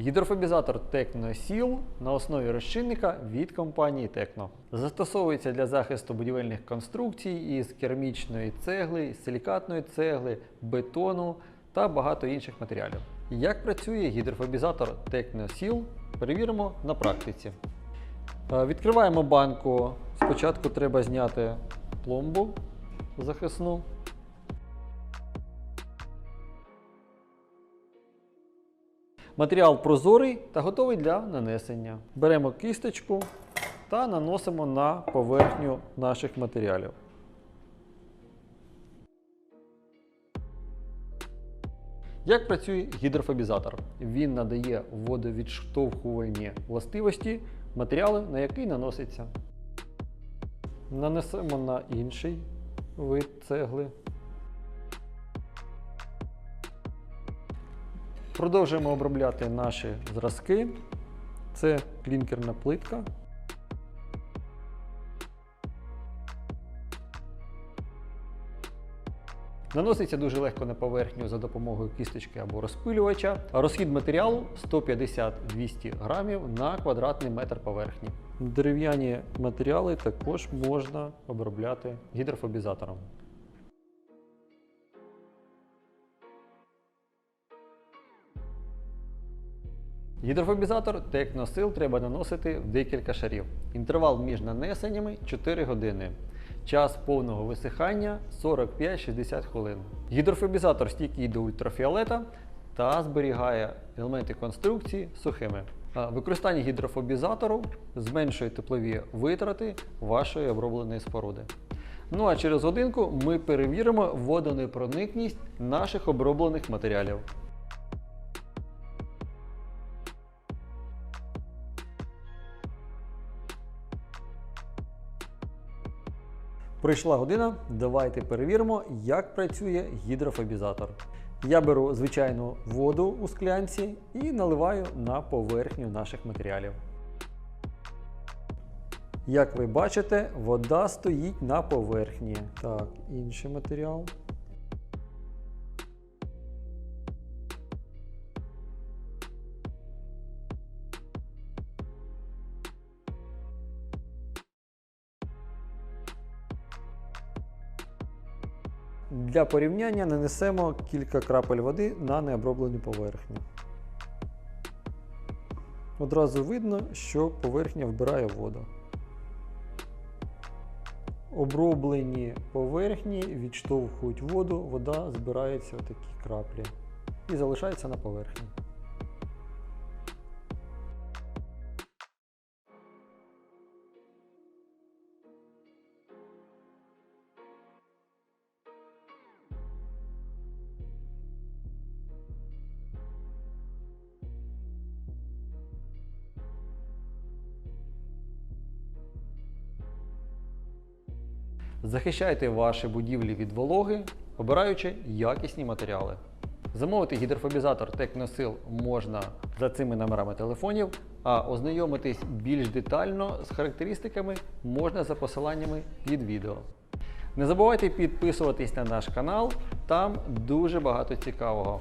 Гідрофобізатор TechnoSeal на основі розчинника від компанії Techno. Застосовується для захисту будівельних конструкцій із керамічної цегли, силікатної цегли, бетону та багато інших матеріалів. Як працює гідрофобізатор TechnoSeal, перевіримо на практиці. Е, Відкриваємо банку. Спочатку треба зняти пломбу захисну. Матеріал прозорий та готовий для нанесення. Беремо кисточку та наносимо на поверхню наших матеріалів. Як працює гідрофобізатор? Він надає водовідштовхувальні властивості матеріалу, на який наноситься. Нанесемо на інший вид цегли. Продовжуємо обробляти наші зразки. Це клінкерна плитка. Наноситься дуже легко на поверхню за допомогою кісточки або розпилювача. Розхід матеріалу 150-200 грамів на квадратний метр поверхні. Дерев'яні матеріали також можна обробляти гідрофобізатором. Гідрофобізатор Техносил треба наносити в декілька шарів. Інтервал між нанесеннями 4 години. Час повного висихання 45-60 хвилин. Гідрофобізатор стійкий до ультрафіолета та зберігає елементи конструкції сухими. Використання гідрофобізатору зменшує теплові витрати вашої обробленої споруди. Ну а через годинку ми перевіримо водонепроникність наших оброблених матеріалів. Пройшла година, давайте перевіримо, як працює гідрофобізатор. Я беру звичайну воду у склянці і наливаю на поверхню наших матеріалів. Як ви бачите, вода стоїть на поверхні. Так, інший матеріал. Для порівняння нанесемо кілька крапель води на необроблену поверхню. Одразу видно, що поверхня вбирає воду. Оброблені поверхні відштовхують воду, вода збирається в такі краплі і залишається на поверхні. Захищайте ваші будівлі від вологи, обираючи якісні матеріали. Замовити гідрофобізатор TechnoSil можна за цими номерами телефонів, а ознайомитись більш детально з характеристиками можна за посиланнями під відео. Не забувайте підписуватись на наш канал, там дуже багато цікавого.